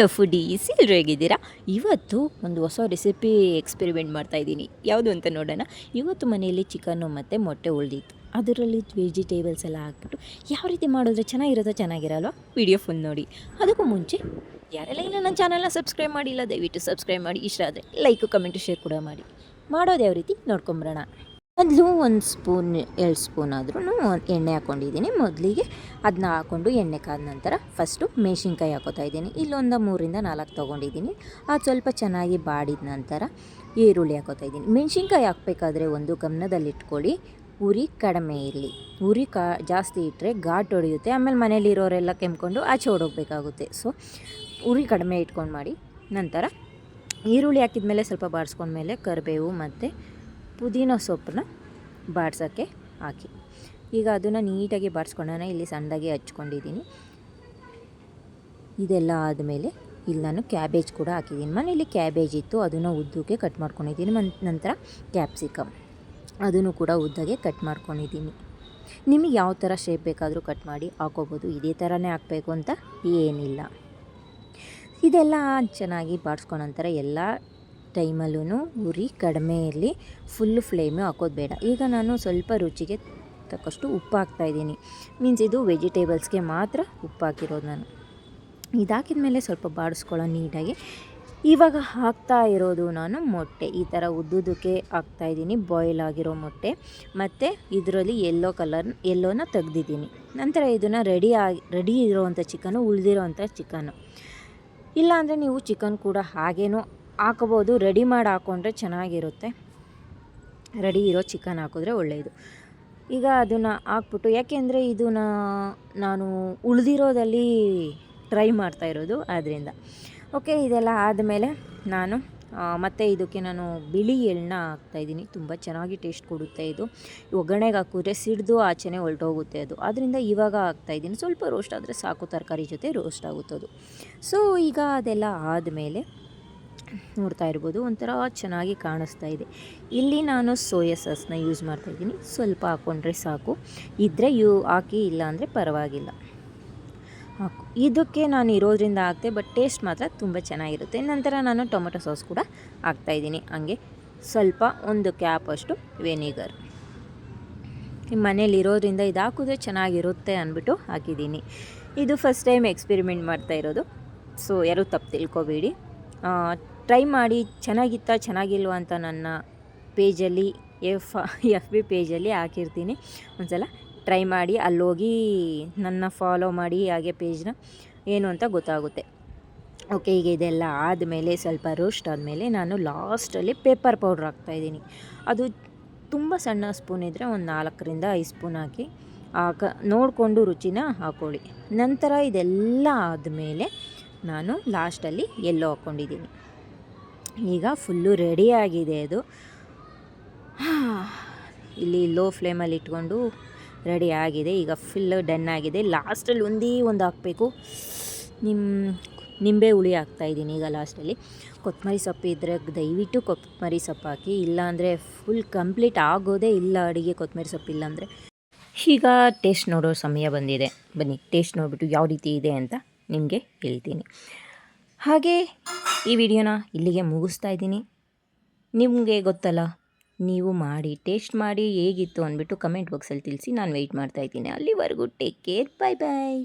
Hello foodies ಎಲ್ಲರೂ ಹೇಗಿದ್ದೀರಾ? ಇವತ್ತು ಒಂದು ಹೊಸ ರೆಸಿಪಿ ಎಕ್ಸ್ಪೆರಿಮೆಂಟ್ ಮಾಡ್ತಾ ಇದ್ದೀನಿ. ಯಾವುದು ಅಂತ ನೋಡೋಣ. ಇವತ್ತು ಮನೆಯಲ್ಲಿ ಚಿಕನ್ನು ಮತ್ತು ಮೊಟ್ಟೆ ಉಳಿದಿತ್ತು. ಅದರಲ್ಲಿ ವೆಜಿಟೇಬಲ್ಸ್ ಎಲ್ಲ ಹಾಕ್ಬಿಟ್ಟು ಯಾವ ರೀತಿ ಮಾಡಿದ್ರೆ ಚೆನ್ನಾಗಿರೋದೋ ಚೆನ್ನಾಗಿರಲ್ವ? ವಿಡಿಯೋ ಫುಲ್ ನೋಡಿ. ಅದಕ್ಕೂ ಮುಂಚೆ ಯಾರೆಲ್ಲ ಇನ್ನೂ ನನ್ನ ಚಾನಲ್ನ ಸಬ್ಸ್ಕ್ರೈಬ್ ಮಾಡಿಲ್ಲ, ದಯವಿಟ್ಟು ಸಬ್ಸ್ಕ್ರೈಬ್ ಮಾಡಿ. ಇಷ್ಟ ಆದರೆ ಲೈಕು ಕಮೆಂಟು ಶೇರ್ ಕೂಡ ಮಾಡಿ. ಮಾಡೋದು ಯಾವ ರೀತಿ? ನೋಡ್ಕೊಂಬರೋಣ. ಮೊದಲು ಒಂದು ಸ್ಪೂನ್, ಎರಡು ಸ್ಪೂನ್ ಆದ್ರೂ ಎಣ್ಣೆ ಹಾಕ್ಕೊಂಡಿದ್ದೀನಿ ಮೊದಲಿಗೆ ಅದನ್ನ ಹಾಕ್ಕೊಂಡು ಎಣ್ಣೆ ಕಾದ ನಂತರ ಫಸ್ಟು ಮೆಣಸಿನ್ಕಾಯಿ ಹಾಕೋತಾ ಇದ್ದೀನಿ. ಇಲ್ಲೊಂದು ಮೂರಿಂದ ನಾಲ್ಕು ತೊಗೊಂಡಿದ್ದೀನಿ. ಅದು ಸ್ವಲ್ಪ ಚೆನ್ನಾಗಿ ಬಾಡಿದ ನಂತರ ಈರುಳ್ಳಿ ಹಾಕೋತಾ ಇದ್ದೀನಿ. ಮೆಣಸಿನ್ಕಾಯಿ ಹಾಕಬೇಕಾದ್ರೆ ಒಂದು ಗಮನದಲ್ಲಿಟ್ಕೊಳ್ಳಿ. ಉರಿ ಕಡಿಮೆ ಇರಲಿ. ಉರಿ ಕಾ, ಜಾಸ್ತಿ ಇಟ್ಟರೆ ಘಾಟ್ ಹೊಡೆಯುತ್ತೆ. ಆಮೇಲೆ ಮನೇಲಿರೋರೆಲ್ಲ ಕೆಮ್ಕೊಂಡು ಆಚೆ ಹೊಡೋಗ್ಬೇಕಾಗುತ್ತೆ ಸೊ ಉರಿ ಕಡಿಮೆ ಇಟ್ಕೊಂಡು ಮಾಡಿ ನಂತರ ಈರುಳ್ಳಿ ಹಾಕಿದ ಮೇಲೆ ಸ್ವಲ್ಪ ಬಾಡಿಸ್ಕೊಂಡ್ಮೇಲೆ ಕರಿಬೇವು ಮತ್ತು ಪುದೀನ ಸೊಪ್ಪನ್ನ ಬಾಡ್ಸೋಕ್ಕೆ ಹಾಕಿ. ಈಗ ಅದನ್ನು ನೀಟಾಗಿ ಬಾಡಿಸ್ಕೊಂಡಾನ ಇಲ್ಲಿ ಸಣ್ಣದಾಗಿ ಹಚ್ಕೊಂಡಿದ್ದೀನಿ. ಇದೆಲ್ಲ ಆದಮೇಲೆ ಇಲ್ಲಿ ನಾನು ಕ್ಯಾಬೇಜ್ ಕೂಡ ಹಾಕಿದ್ದೀನಿ. ಮನೇಲಿ ಕ್ಯಾಬೇಜ್ ಇತ್ತು, ಅದನ್ನು ಉದ್ದಕ್ಕೆ ಕಟ್ ಮಾಡ್ಕೊಂಡಿದ್ದೀನಿ. ಮನ್, ನಂತರ ಕ್ಯಾಪ್ಸಿಕಮ್. ಅದನ್ನು ಕೂಡ ಉದ್ದಾಗೆ ಕಟ್ ಮಾಡ್ಕೊಂಡಿದ್ದೀನಿ. ನಿಮಗೆ ಯಾವ ಥರ ಶೇಪ್ ಬೇಕಾದರೂ ಕಟ್ ಮಾಡಿ ಹಾಕೋಬೋದು. ಇದೇ ಥರನೇ ಹಾಕಬೇಕು ಅಂತ ಏನಿಲ್ಲ. ಇದೆಲ್ಲ ಚೆನ್ನಾಗಿ ಬಾಡಿಸ್ಕೊಂಡ ನಂತರ ಎಲ್ಲ ಟೈಮಲ್ಲೂ ಉರಿ ಕಡಿಮೆಯಲ್ಲಿ ಫುಲ್ ಫ್ಲೇಮು ಹಾಕೋದು ಬೇಡ. ಈಗ ನಾನು ಸ್ವಲ್ಪ ರುಚಿಗೆ ತಕ್ಕಷ್ಟು ಉಪ್ಪು ಹಾಕ್ತಾಯಿದ್ದೀನಿ ಮೀನ್ಸ್ ಇದು ವೆಜಿಟೇಬಲ್ಸ್ಗೆ ಮಾತ್ರ ಉಪ್ಪು ಹಾಕಿರೋದು ನಾನು. ಇದಾಕಿದ ಮೇಲೆ ಸ್ವಲ್ಪ ಬಾಡಿಸ್ಕೊಳ್ಳೋ ನೀಟಾಗಿ. ಇವಾಗ ಹಾಕ್ತಾ ಇರೋದು ನಾನು ಮೊಟ್ಟೆ. ಈ ಥರ ಉದ್ದುದಕ್ಕೆ ಹಾಕ್ತಾಯಿದ್ದೀನಿ ಬಾಯ್ಲ್ ಆಗಿರೋ ಮೊಟ್ಟೆ. ಮತ್ತು ಇದರಲ್ಲಿ ಎಲ್ಲೋ ಕಲರ್ ಎಲ್ಲೋನ ತೆಗ್ದಿದ್ದೀನಿ. ನಂತರ ಇದನ್ನು ರೆಡಿ ಆಗಿ ರೆಡಿ ಇರೋವಂಥ ಚಿಕನು ಉಳಿದಿರೋವಂಥ ಚಿಕನು ಇಲ್ಲಾಂದರೆ ನೀವು ಚಿಕನ್ ಕೂಡ ಹಾಗೇನೂ ಹಾಕೋಬೋದು ರೆಡಿ ಮಾಡಿ ಹಾಕ್ಕೊಂಡ್ರೆ ಚೆನ್ನಾಗಿರುತ್ತೆ. ರೆಡಿ ಇರೋ ಚಿಕನ್ ಹಾಕಿದ್ರೆ ಒಳ್ಳೆಯದು ಈಗ ಅದನ್ನು ಹಾಕ್ಬಿಟ್ಟು, ಯಾಕೆಂದರೆ ಇದನ್ನ ನಾನು ಉಳಿದಿರೋದಲ್ಲಿ ಟ್ರೈ ಮಾಡ್ತಾ ಇರೋದು ಆದ್ದರಿಂದ ಓಕೆ ಇದೆಲ್ಲ ಆದಮೇಲೆ ನಾನು ಮತ್ತು ಇದಕ್ಕೆ ನಾನು ಬಿಳಿ ಎಳ್ಳನ್ನ ಹಾಕ್ತಾಯಿದ್ದೀನಿ ತುಂಬ ಚೆನ್ನಾಗಿ ಟೇಸ್ಟ್ ಕೊಡುತ್ತೆ ಇದು. ಒಗ್ಗರಣೆಗೆ ಹಾಕಿದ್ರೆ ಸಿಡಿದು ಆಚೆನೆ ಹೊಲ್ಟೋಗುತ್ತೆ ಅದು. ಆದ್ದರಿಂದ ಇವಾಗ ಹಾಕ್ತಾಯಿದ್ದೀನಿ ಸ್ವಲ್ಪ ರೋಸ್ಟ್ ಆದರೆ ಸಾಕು, ತರಕಾರಿ ಜೊತೆ ರೋಸ್ಟ್ ಆಗುತ್ತದು. ಸೊ ಈಗ ಅದೆಲ್ಲ ಆದಮೇಲೆ ನೋಡ್ತಾ ಇರ್ಬೋದು, ಒಂಥರ ಚೆನ್ನಾಗಿ ಕಾಣಿಸ್ತಾ ಇದೆ. ಇಲ್ಲಿ ನಾನು ಸೋಯಾ ಸಾಸ್ನ ಯೂಸ್ ಮಾಡ್ತಾಯಿದ್ದೀನಿ ಸ್ವಲ್ಪ ಹಾಕ್ಕೊಂಡ್ರೆ ಸಾಕು. ಇದ್ದರೆ ಯೂ, ಹಾಕಿ, ಇಲ್ಲ ಅಂದರೆ ಪರವಾಗಿಲ್ಲ. ಹಾಕು. ಇದಕ್ಕೆ ನಾನು ಇರೋದ್ರಿಂದ ಹಾಕ್ತೆ ಬಟ್ ಟೇಸ್ಟ್ ಮಾತ್ರ ತುಂಬ ಚೆನ್ನಾಗಿರುತ್ತೆ. ನಂತರ ನಾನು ಟೊಮೆಟೊ ಸಾಸ್ ಕೂಡ ಹಾಕ್ತಾಯಿದ್ದೀನಿ ಹಂಗೆ ಸ್ವಲ್ಪ ಒಂದು ಕ್ಯಾಪ್ ಅಷ್ಟು ವೆನಿಗರ್. ನಿಮ್ಮ ಮನೇಲಿ ಇರೋದ್ರಿಂದ ಇದು ಹಾಕಿದ್ರೆ ಚೆನ್ನಾಗಿರುತ್ತೆ ಅಂದ್ಬಿಟ್ಟು ಹಾಕಿದ್ದೀನಿ. ಇದು ಫಸ್ಟ್ ಟೈಮ್ ಎಕ್ಸ್ಪೆರಿಮೆಂಟ್ ಮಾಡ್ತಾ ಇರೋದು. ಸೊ ಯಾರೂ ತಪ್ಪು ತಿಳ್ಕೊಬೇಡಿ. ಟ್ರೈ ಮಾಡಿ ಚೆನ್ನಾಗಿತ್ತಾ, ಚೆನ್ನಾಗಿಲ್ವ ಅಂತ ನನ್ನ ಪೇಜಲ್ಲಿ ಎಫ್ ಎಫ್ ಬಿ ಪೇಜಲ್ಲಿ ಹಾಕಿರ್ತೀನಿ. ಒಂದ್ಸಲ ಟ್ರೈ ಮಾಡಿ, ಅಲ್ಲೋಗಿ ನನ್ನ ಫಾಲೋ ಮಾಡಿ ಹಾಗೆ ಪೇಜ್ನ ಏನು ಅಂತ ಗೊತ್ತಾಗುತ್ತೆ. ಓಕೆ ಈಗ ಇದೆಲ್ಲ ಆದಮೇಲೆ ಸ್ವಲ್ಪ ರೋಸ್ಟ್ ಆದಮೇಲೆ ನಾನು ಲಾಸ್ಟಲ್ಲಿ ಪೇಪರ್ ಪೌಡ್ರ್ ಹಾಕ್ತಾಯಿದ್ದೀನಿ ಅದು ತುಂಬ ಸಣ್ಣ ಸ್ಪೂನ್ ಇದ್ದರೆ ಒಂದು ನಾಲ್ಕರಿಂದ ಐದು ಸ್ಪೂನ್ ಹಾಕಿ, ಹಾಕ, ನೋಡಿಕೊಂಡು ರುಚಿನ ಹಾಕ್ಕೊಳ್ಳಿ ನಂತರ ಇದೆಲ್ಲ ಆದಮೇಲೆ ನಾನು ಲಾಸ್ಟಲ್ಲಿ ಎಲ್ಲೋ ಹಾಕ್ಕೊಂಡಿದ್ದೀನಿ ಈಗ ಫುಲ್ಲು ರೆಡಿಯಾಗಿದೆ ಅದು. ಇಲ್ಲಿ ಲೋ ಫ್ಲೇಮಲ್ಲಿ ಇಟ್ಕೊಂಡು ರೆಡಿ ಆಗಿದೆ. ಈಗ ಫುಲ್ಲು ಡನ್ ಆಗಿದೆ. ಲಾಸ್ಟಲ್ಲಿ ಒಂದೇ ಒಂದು ಹಾಕಬೇಕು. ನಿಮ್ಮ ನಿಂಬೆ ಹುಳಿ ಹಾಕ್ತಾಯಿದ್ದೀನಿ ಈಗ ಲಾಸ್ಟಲ್ಲಿ. ಕೊತ್ತಂಬರಿ ಸೊಪ್ಪು ಇದ್ದರೆ ದಯವಿಟ್ಟು ಕೊತ್ತಂಬರಿ ಸೊಪ್ಪು ಹಾಕಿ. ಇಲ್ಲಾಂದರೆ ಫುಲ್ ಕಂಪ್ಲೀಟ್ ಆಗೋದೇ ಇಲ್ಲ ಅಡುಗೆ ಕೊತ್ತಂಬರಿ ಸೊಪ್ಪು ಇಲ್ಲಾಂದರೆ. ಈಗ ಟೇಸ್ಟ್ ನೋಡೋ ಸಮಯ ಬಂದಿದೆ. ಬನ್ನಿ, ಟೇಸ್ಟ್ ನೋಡಿಬಿಟ್ಟು ಯಾವ ರೀತಿ ಇದೆ ಅಂತ ನಿಮಗೆ ಹೇಳ್ತೀನಿ. ಹಾಗೆ ಈ ವಿಡಿಯೋನ ಇಲ್ಲಿಗೆ ಮುಗಿಸ್ತಾ ಇದ್ದೀನಿ. ನಿಮಗೆ ಗೊತ್ತಲ್ಲ, ನೀವು ಮಾಡಿ, ಟೇಸ್ಟ್ ಮಾಡಿ ಹೇಗಿತ್ತು ಅಂದ್ಬಿಟ್ಟು ಕಮೆಂಟ್ ಬಾಕ್ಸಲ್ಲಿ ತಿಳಿಸಿ ನಾನು ವೆಯ್ಟ್ ಮಾಡ್ತಾ ಇದ್ದೀನಿ. ಅಲ್ಲಿವರೆಗೂ ಟೇಕ್ ಕೇರ್ ಬಾಯ್ ಬಾಯ್